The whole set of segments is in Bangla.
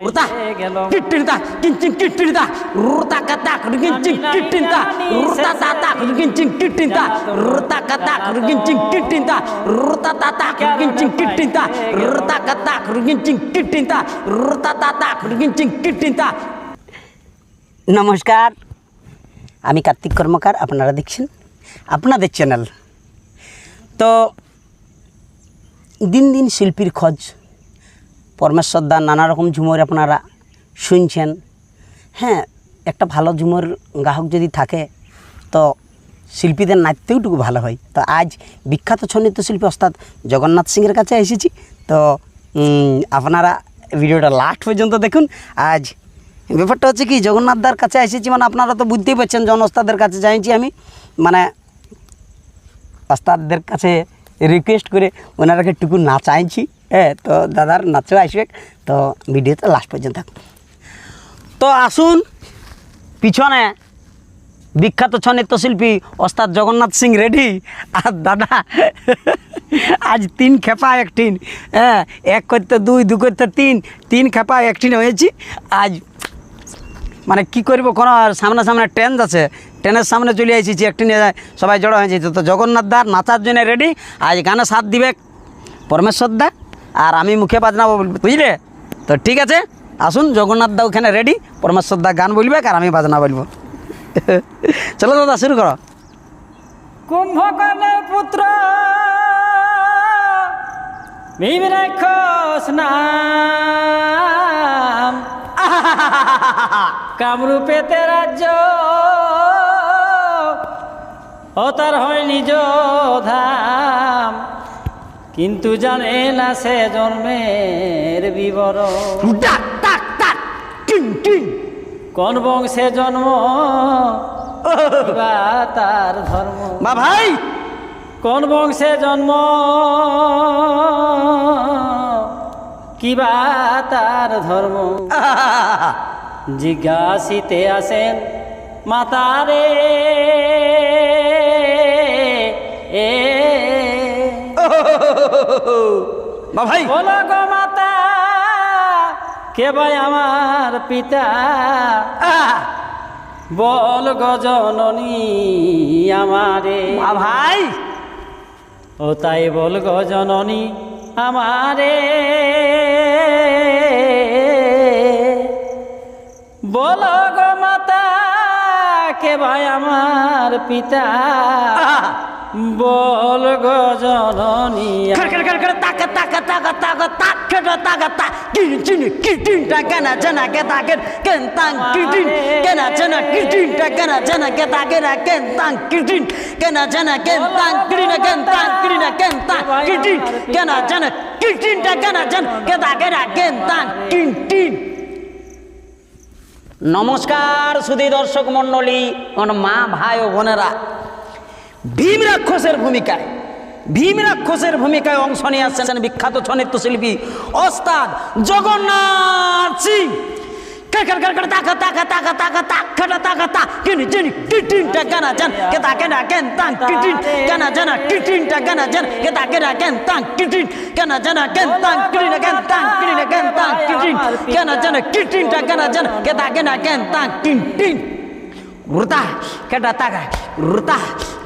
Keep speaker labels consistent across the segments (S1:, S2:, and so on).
S1: Urta, kitinta, kincing kitinta, urta kata, kincing kitinta, urta tata, kincing kitinta, urta kata, kincing kitinta, urta tata, kincing kitinta, urta kata, kincing kitinta, urta tata, kincing kitinta.
S2: নমস্কার আমি কার্তিক কর্মকার আপনারা দেখছেন আপনাদের চ্যানেল তো দিন দিন শিল্পীর খোঁজ পরমেশ্বর দা নানা রকম ঝুমর আপনারা শুনছেন। হ্যাঁ একটা ভালো ঝুমর গ্রাহক যদি থাকে, তো শিল্পীদের নাচতেওটুকু ভালো হয়। তো আজ বিখ্যাত ছন্দিত শিল্পী অর্থাৎ জগন্নাথ সিংয়ের কাছে এসেছি। তো আপনারা ভিডিওটা লাস্ট পর্যন্ত দেখুন। আজ ব্যাপারটা হচ্ছে কি, জগন্নাথদার কাছে এসেছি মানে আপনারা তো বুঝতেই পারছেন জন ওস্তাদের কাছে যাইছি আমি। মানে ওস্তাদদের কাছে রিকোয়েস্ট করে ওনারাকে একটুকু নাচাইছি। হ্যাঁ তো দাদার নাচও আসবে তো ভিডিওতে লাস্ট পর্যন্ত তো আসুন, পিছনে বিখ্যাত ছ নৃত্যশিল্পী ওস্তাদ জগন্নাথ সিং রেডি, আর দাদা, আজ তিন খেপা একটিন হ্যাঁ এক করতে দুই, দু করতে তিন তিন খেপা একটিন হয়েছি। আজ মানে কি করব কোনো আর সামনে সামনে ট্রেন আছে। ট্রেনের সামনে চলে এসেছি একটি নিয়ে সবাই জড়ো হয়েছে। তো জগন্নাথ দা নাচার জন্য রেডি আজ গানে সাথ দিবে পরমেশ্বর দা। আর আমি মুখে বাজনাবো বুঝলে? তো ঠিক আছে আসুন জগন্নাথ দা ওখানে রেডি পরমেশ্বর দা গান বলবে আর আমি বাজনা বলব। চলো দাদা শুরু করো।
S1: কুম্ভকর্ণের পুত্র নাম। কামরূপেতে রাজ্য ও তার হয় নিজ ধাম। কিন্তু জানে না সে জন্মের বিবরণ। কোন বংশে জন্ম তার ধর্ম?
S2: বা ভাই!
S1: কোন বংশে জন্ম কিবা তার ধর্ম? জিজ্ঞাসিতে আসেন মাতারে এ
S2: বা ভাই।
S1: বলো গো মাতা কে ভাই আমার পিতা? বল গো জননী আমারে।
S2: ভাই।
S1: ও তাই বল গো জননী আমারে। বল গো মাতা কে ভাই আমার পিতা? বল
S2: নমস্কার সুধী দর্শক মণ্ডলী কোন মা ভাই ও বোনেরা। ভীম রাক্ষসের ভূমিকায় ভীম রাক্ষসের ভূমিকায় অংশ নিয়ে আসছেন বিখ্যাত ছনিত্য শিল্পী ওস্তাদ জগন্নাথ সিং কর কর रुता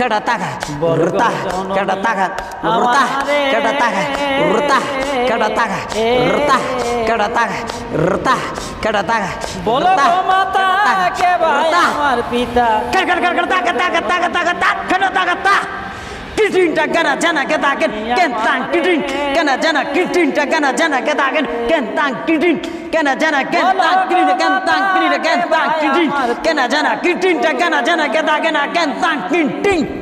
S2: कड़ता का रुता कड़ता का रुता कड़ता का रुता कड़ता का रुता कड़ता का रुता कड़ता का बोलो माता के भाई हमार पिता। कर कर कर करता करता करता करता करता कड़ता करता। किटिन गना जना के दागन केन तांग किटिन कना जना किटिन गना जना के दागन केन तांग किटिन কেন তাং টিন টিন Ruta, kada taga, ruta, kada taga, ruta, kada taga, ruta, kada taga, ruta, kada taga, ruta, kada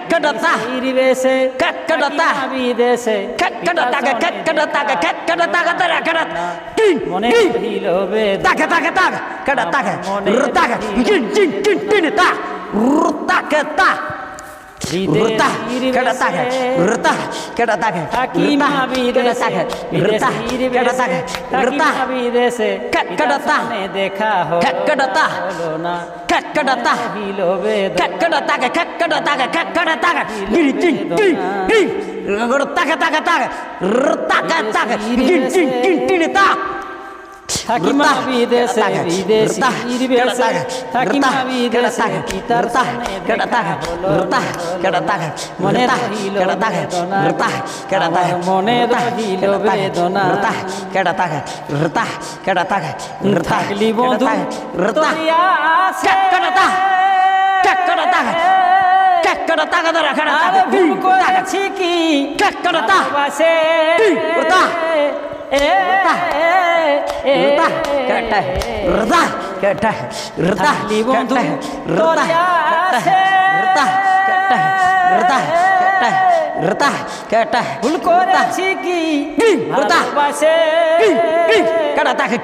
S2: கக்கடத்தா இரிவேசே கக்கடத்தா விதேசே
S1: கக்கடத்தாக கக்கடத்தாக கக்கடத்தாக தரக்கடத் মনে হইল বে
S2: তাকে তাকে তাকে কড়া তাকে রতাকে জিন জিন জিন জিন তা রতাকে তা ऋता कड़ता है ऋता कड़ता है ऋता कड़ता है ऋता कड़ता है ऋता कड़ता देखा हो कड़ता कड़ता कड़ता कड़ता कड़ता गिरी चिंग गिरी ऋता कता कता ऋता कता गिरी चिंग गिरी ता हकीमा विदेश विदेश विदेश हकीमा विदेश कितरता कड़ता रता कड़ता मने रहिलो कड़ता रता कड़ता मने रहिलो
S1: वेदना
S2: रता
S1: कड़ता
S2: रता
S1: कड़ता
S2: रता
S1: अगली
S2: बंधु रता
S1: कड़ता
S2: कड़ता
S1: করে
S2: তাগাদা
S1: রাখে
S2: না
S1: আরে
S2: ভুল
S1: করেছি
S2: কি
S1: কাক
S2: করে
S1: তা
S2: বাসে
S1: রতা
S2: এ
S1: রতা রতা
S2: কেটা
S1: রতা
S2: কেটা
S1: রতা
S2: বন্ধু
S1: রতা
S2: রতা কেটা
S1: রতা
S2: কেটা रता
S1: कहता
S2: है
S1: भूल
S2: को
S1: राशि
S2: की रता
S1: पासे
S2: करता है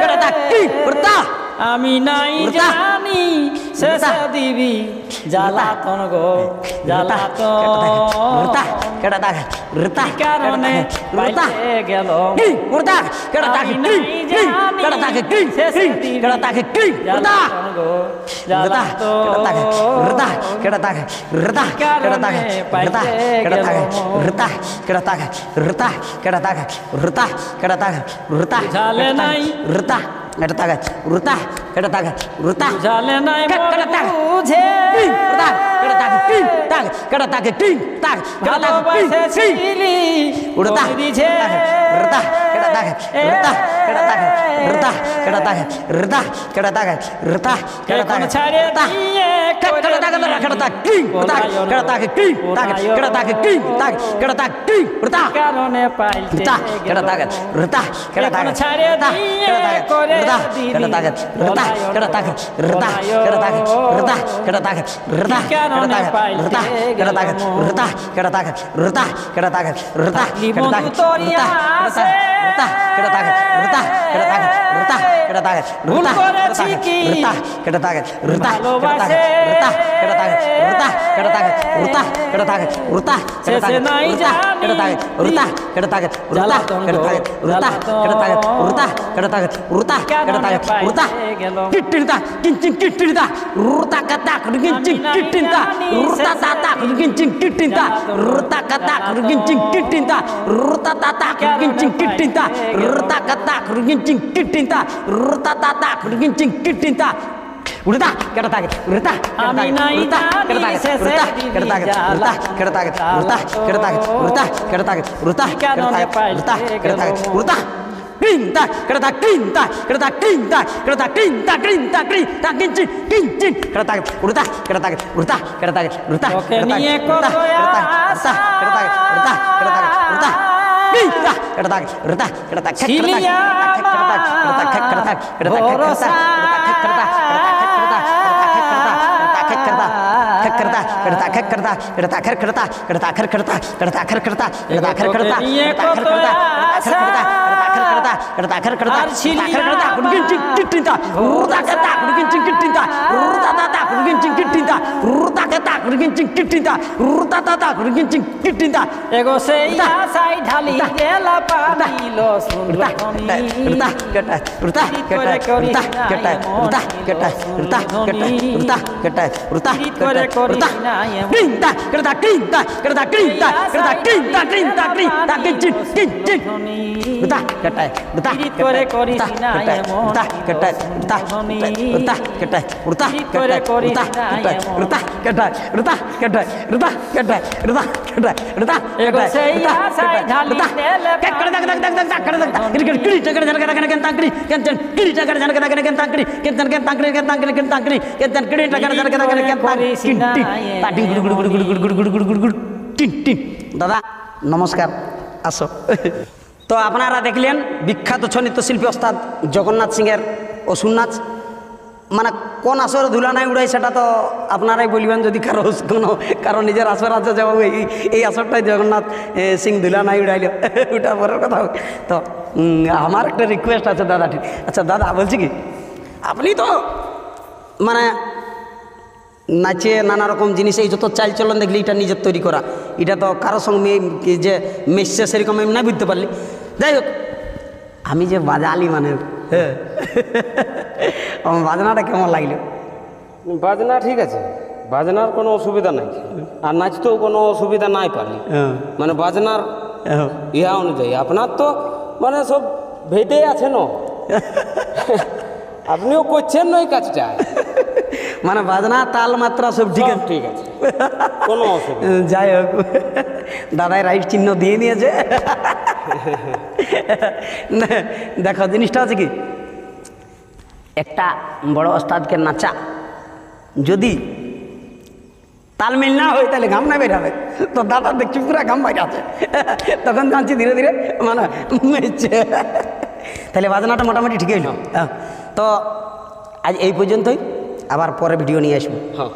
S2: करता
S1: रता
S2: আমি নাই
S1: জানি
S2: আমি শেষে
S1: দিবি
S2: জ্বালা
S1: তন
S2: গো
S1: জ্বালা
S2: তোতা কেটা
S1: দাগ
S2: রতা
S1: কারণে
S2: রতা গেল রতা কেটা দাগ কেটা
S1: দাগ
S2: শেষে
S1: কেটা দাগ
S2: রতা রতা কেটা দাগ রতা কেটা দাগ রতা কেটা দাগ রতা কেটা দাগ রতা কেটা দাগ রতা
S1: কেটা দাগ
S2: রতা কেটা দাগ রতা
S1: রতা
S2: এটা
S1: তাকাত রুতা
S2: এটা
S1: তাকাত
S2: রুতা
S1: জালে নাই
S2: কেটা তাক বুঝে। রুতা এটা তাক টিং তাক কেটা তাক
S1: টিং তাক কেটা
S2: তাক
S1: টিং টিং।
S2: রুতা তাকে রতা কেডা তাকে রতা কেডা তাকে রতা কেডা তাকে রতা কেডা তাকে
S1: ছাড়ে
S2: তা
S1: দিয়ে
S2: কেডা তাকে কেডা কেডা তাকে কি রতা কেডা তাকে কি তাকে কেডা তাকে কি তাকে কেডা তাকে কি রতা
S1: কারণে পাইতে
S2: রতা কেডা তাকে রতা কেডা তাকে রতা কেডা তাকে রতা কেডা তাকে রতা কেডা তাকে রতা কেডা তাকে রতা কেডা তাকে রতা কেডা তাকে রতা কেডা তাকে রতা কেডা তাকে রতা কেডা তাকে রতা রতা কেডা তাকে রতা কেডা তাকে রতা কেডা তাকে রতা
S1: केटा
S2: ताकत रुता केटा ताकत रुता केटा ताकत
S1: रुता
S2: केटा
S1: ताकत
S2: रुता केटा ताकत रुता केटा ताकत रुता केटा ताकत रुता केटा
S1: ताकत
S2: रुता केटा ताकत रुता केटा ताकत रुता केटा ताकत रुता केटा ताकत रुता केटा ताकत रुता किट्टिनता किंचिन किट्टिनता रुता कता किंचिन किट्टिनता रुता ताता किंचिन किट्टिनता रुता कता किंचिन किट्टिनता
S1: रुता ताता
S2: किंचिन किट्टिनता
S1: ಋತಾ
S2: ಕತ್ತಾ
S1: ಕುರುಗಿಂಚಿಂಗ್
S2: ಟಿಟ್ಟಿಂತ ಋತಾ
S1: ತಾತ
S2: ಕುರುಗಿಂಚಿಂಗ್ ಟಿಟ್ಟಿಂತ ಉಳಿದ ಕೆಡತಾಗುತ್ತೆ ಉಳಿತ ಕೆಡತಾಗುತ್ತೆ ಕೆಡತಾಗುತ್ತೆ ಉಳಿತ ಕೆಡತಾಗುತ್ತೆ ಉಳಿತ ಕೆಡತಾಗುತ್ತೆ ಉಳಿತ ಕೆಡತಾಗುತ್ತೆ ಉಳಿತ ಕೆಡತಾಗುತ್ತೆ ಉಳಿತ grinta, grata, grinta, grata, grinta, grata, grinta, grinta, grinta, kincin, kincin, grata, grata, grata, grata, grata, grata,
S1: grata,
S2: grata,
S1: grata,
S2: grata,
S1: grata, grata,
S2: grata, grata, grata, ഇടതാ खक करता करता खक करता करता खर
S1: करता
S2: करता खर करता करता
S1: खर
S2: करता करता खर करता करता खर करता करता करता खर करता करता खर करता
S1: कुनकिन
S2: चिक
S1: किटिंता
S2: रुता
S1: करता
S2: कुनकिन चिक किटिंता रुता
S1: ताता कुनकिन
S2: चिक किटिंता रुता करता कुनकिन चिक किटिंता रुता ताता कुनकिन चिक किटिंता एगो से या साई ढाली देला पानी
S1: लो सुन
S2: लो
S1: रुता करता
S2: रुता
S1: करता रुता
S2: करता रुता करता रुता करता रुता करता रुता kata, ruta, kata, ruta, kata, ruta, kata, ruta. Grinta, kereta grinta, kereta grinta, kereta grinta, grinta, grinta, gincin, gincin. Ruta, kata, ruta,
S1: Pirit করে
S2: kata,
S1: করিস
S2: ruta,
S1: না
S2: kata,
S1: এমন
S2: ruta, kata, ruta,
S1: ধনী।
S2: ruta, kata, ruta,
S1: Pirit করে
S2: kata,
S1: করিস
S2: ruta,
S1: না
S2: kata,
S1: এমন।
S2: ruta, kata, ruta, kata, ruta, kata, ruta, kata, ruta,
S1: এগো
S2: kata,
S1: সেই
S2: ruta,
S1: আশায়
S2: kata,
S1: ঢালি
S2: ruta.
S1: দেলে
S2: Kek, kereta, kereta, kereta, kereta, kereta, kereta, kiri, kiri, kiri, cakar, jangan, jangan, jangan, jangan, kiri, kencen, kiri, cakar, jangan, jangan, jangan, jangan, kiri, kencen, kencen, kiri, kencen, kiri, kencen, kiri, kencen, kiri, cakar, jangan, jangan, jangan, jangan, tin, tin, tating, গুড়ু, গুড়ু, গুড়ু, গুড়ু, গুড়ু, গুড়ু, গুড়ু, গুড়ু, গুড়ু, tin, tin. দাদা নমস্কার আসো তো আপনারা দেখলেন বিখ্যাত ছনিত শিল্পী ওস্তাদ জগন্নাথ সিংয়ের অসুর নাচ মানে কোন আসরে ধুলা নাই উড়াই সেটা তো আপনারাই বলবেন যদি কারও কোনো, কারও নিজের আসর আছে যে বাবু এই এই আসরটাই জগন্নাথ সিং ধুলা নাই উড়াইল। ওটা পরের কথা। তো আমার একটা রিকোয়েস্ট আছে দাদা ঠিক। আচ্ছা দাদা, বলছি কি? আপনি তো মানে নাচে নানা রকম জিনিস এই যত চাল চলন দেখলি, এটা নিজের তৈরি করা। এটা তো কারও সঙ্গে যে মেশছে সেরকম আমি না বুঝতে পারলি। যাই হোক আমি যে বাজালি মানে হ্যাঁ। আমার বাজনাটা কেমন লাগল?
S3: বাজনা ঠিক আছে বাজনার কোনো অসুবিধা নাই আর নাচতেও কোনো অসুবিধা নাই পারলি।
S2: হ্যাঁ।
S3: মানে বাজনার
S2: হ্যাঁ।
S3: ইহা অনুযায়ী আপনার তো মানে সব ভেটে আছেন আপনিও করছেন না এই কাজটা?
S2: মানে বাজনা তাল মাত্রা সব ঠিক আছে?
S3: ঠিক আছে কোনো অসুবিধা
S2: যাই হোক। দাদাই রাইট চিহ্ন দিয়ে নিয়েছে। না, দেখো, জিনিসটা আছে কি? একটা বড় ওস্তাদকে নাচা, যদি তালমিল না হয়, তাহলে ঘাম না বেরাবে তো দাদা দেখছি পুরা ঘাম বাইরে আছে। তখন জানছি ধীরে ধীরে মানে মেয়েছে তাহলে বাজনাটা মোটামুটি ঠিকই হইল। হ্যাঁ। তো আজ এই পর্যন্তই, আবার পরে ভিডিও নিয়ে আসব।
S3: হ্যাঁ।